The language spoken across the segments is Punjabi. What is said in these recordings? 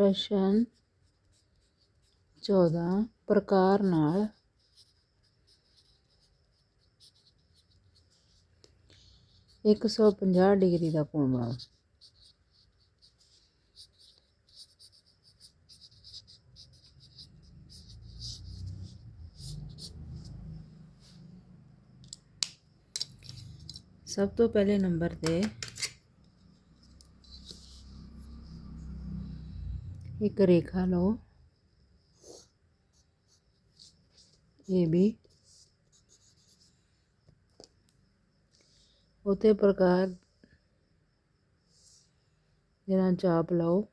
ਪ੍ਰਸ਼ਨ 14 ਪ੍ਰਕਾਰ ਨਾਲ। ਇੱਕ ਸੌ ਪੰਜਾਹ ਡਿਗਰੀ ਦਾ ਕੋਣ ਬਣਾਓ? ਸਭ ਤੋਂ ਪਹਿਲੇ ਨੰਬਰ ਤੇ ਇੱਕ ਰੇਖਾ ਲਓ। ਇਹ ਵੀ ਉਤੇ ਪ੍ਰਕਾਰ ਦੇ ਨਾਲ ਚਾਪ ਲਾਓ।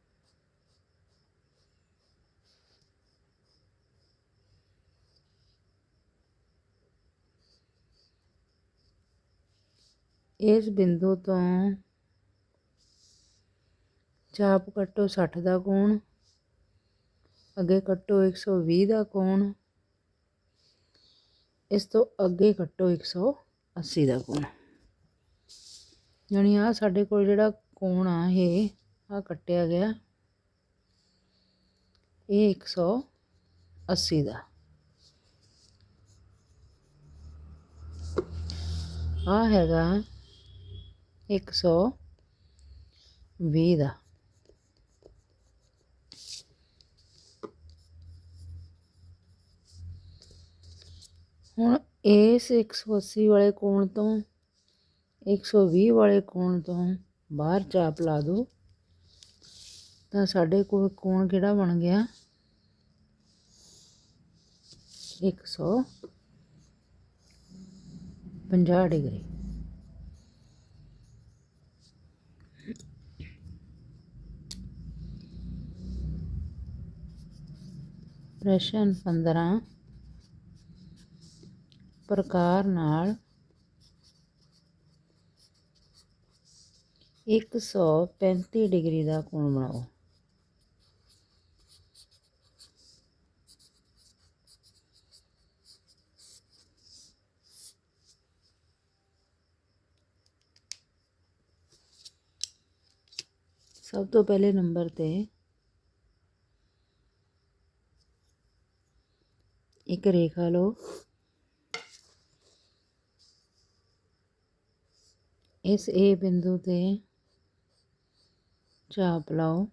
ਇਸ ਬਿੰਦੂ ਤੋਂ ਚਾਪ ਕੱਟੋ 60 ਦਾ ਕੋਣ ਅੱਗੇ ਕੱਟੋ 120 ਦਾ ਕੋਣ। ਇਸ ਤੋਂ ਅੱਗੇ ਕੱਟੋ 180 ਦਾ ਕੋਣ। ਯਾਨੀ ਆ ਸਾਡੇ ਕੋਲ ਜਿਹੜਾ ਕੋਣ ਆ, ਇਹ ਆ ਕੱਟਿਆ ਗਿਆ। ਇਹ 180 ਦਾ। ਆ ਹੈਗਾ 120 ਦਾ। ਹੁਣ ਇਸ 180 ਵਾਲੇ ਕੋਣ ਤੋਂ? 120 ਵਾਲੇ ਕੋਣ ਤੋਂ? ਬਾਹਰ ਚਾਪ ਲਾ ਦੋ ਤਾਂ ਸਾਡੇ ਕੋਲ ਕੋਣ ਕਿਹੜਾ ਬਣ ਗਿਆ? 150 ਡਿਗਰੀ। ਪ੍ਰਸ਼ਨ 15 ਪ੍ਰਕਾਰ ਨਾਲ 135 ਡਿਗਰੀ ਦਾ ਕੋਣ ਬਣਾਓ? ਸਭ ਤੋਂ ਪਹਿਲੇ ਨੰਬਰ ਤੇ ਇੱਕ ਰੇਖਾ ਲਓ। ਇਸ ਏ ਬਿੰਦੂ ਤੇ ਚਾਪ ਲਾਓ।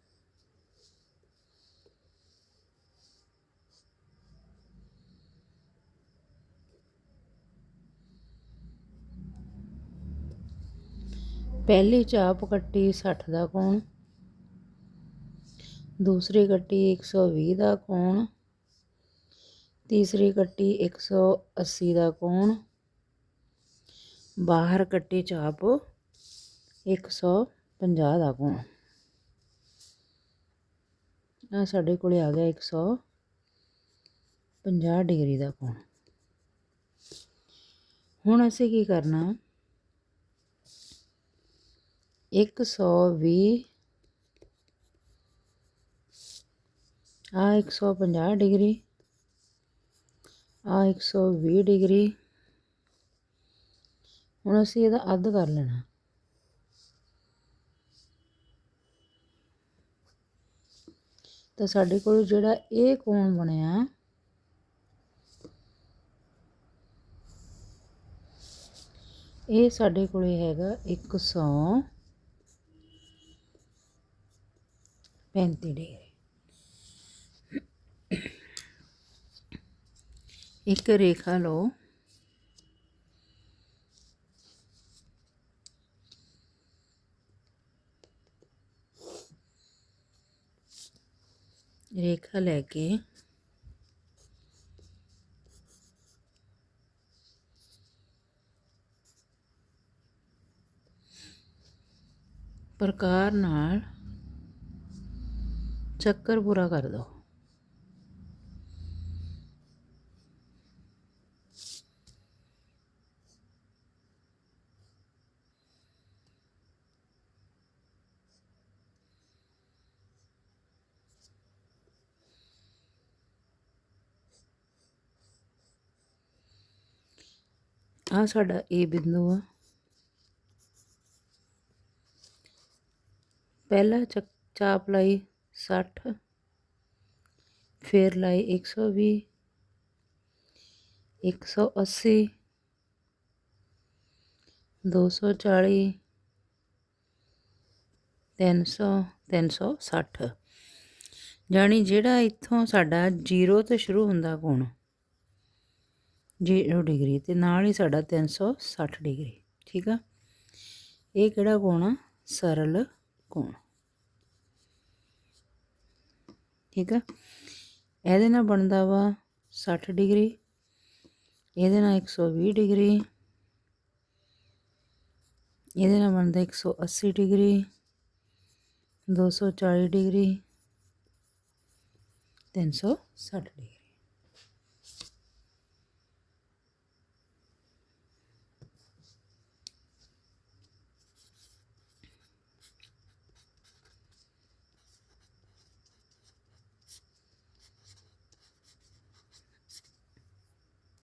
ਪਹਿਲੀ ਚਾਪ ਕੱਟੀ 60 ਦਾ ਕੋਣ, ਦੂਸਰੀ ਕੱਟੀ 120 ਦਾ ਕੋਣ, ਤੀਸਰੀ ਕੱਟੀ 180 ਦਾ ਕੋਣ ਬਾਹਰ ਕੱਟੀ ਚਾਪ 150 ਦਾ ਕੋਣ ਆ ਸਾਡੇ ਕੋਲੇ ਆ ਗਿਆ 150 ਡਿਗਰੀ ਦਾ ਕੋਣ ਹੁਣ ਅਸੀਂ ਕੀ ਕਰਨਾ? 120 ਆ 150 ਡਿਗਰੀ ਆ 120 ਡਿਗਰੀ ਹੁਣ ਅਸੀਂ ਇਹਦਾ ਅੱਧ ਕਰ ਲੈਣਾ। ਤਾਂ ਸਾਡੇ ਕੋਲ ਜਿਹੜਾ ਇਹ ਕੋਣ ਬਣਿਆ, ਇਹ ਸਾਡੇ ਕੋਲੇ ਹੈਗਾ 135 ਡਿਗਰੀ ਇੱਕ ਰੇਖਾ ਲਓ। ਰੇਖਾ ਲੈ ਕੇ ਪ੍ਰਕਾਰ ਨਾਲ ਚੱਕਰ ਪੂਰਾ ਕਰ ਦੋ ਆ ਸਾਡਾ ਇਹ ਬਿੰਦੂ ਆ। ਪਹਿਲਾ ਚਾਪ ਲਾਈ 60 ਫਿਰ ਲਾਈ 120 180 240 300 360 ਜਾਣੀ ਜਿਹੜਾ ਇੱਥੋਂ ਸਾਡਾ 0 ਤੋਂ ਸ਼ੁਰੂ ਹੁੰਦਾ ਕੋਣ 0 ਡਿਗਰੀ ਤੇ ਨਾਲ ਹੀ ਸਾਡਾ 360 ਡਿਗਰੀ, ਠੀਕ ਆ? ਇਹ ਕਿਹੜਾ ਕੋਣ ਆ? ਸਰਲ ਕੋਣ ਠੀਕ ਆ? ਇਹਦੇ ਨਾਲ ਬਣਦਾ ਵਾ 60 ਡਿਗਰੀ, ਇਹਦੇ ਨਾਲ 120 ਡਿਗਰੀ, ਇਹਦੇ ਨਾਲ ਬਣਦਾ 180 ਡਿਗਰੀ 240 ਡਿਗਰੀ 360 ਡਿਗਰੀ।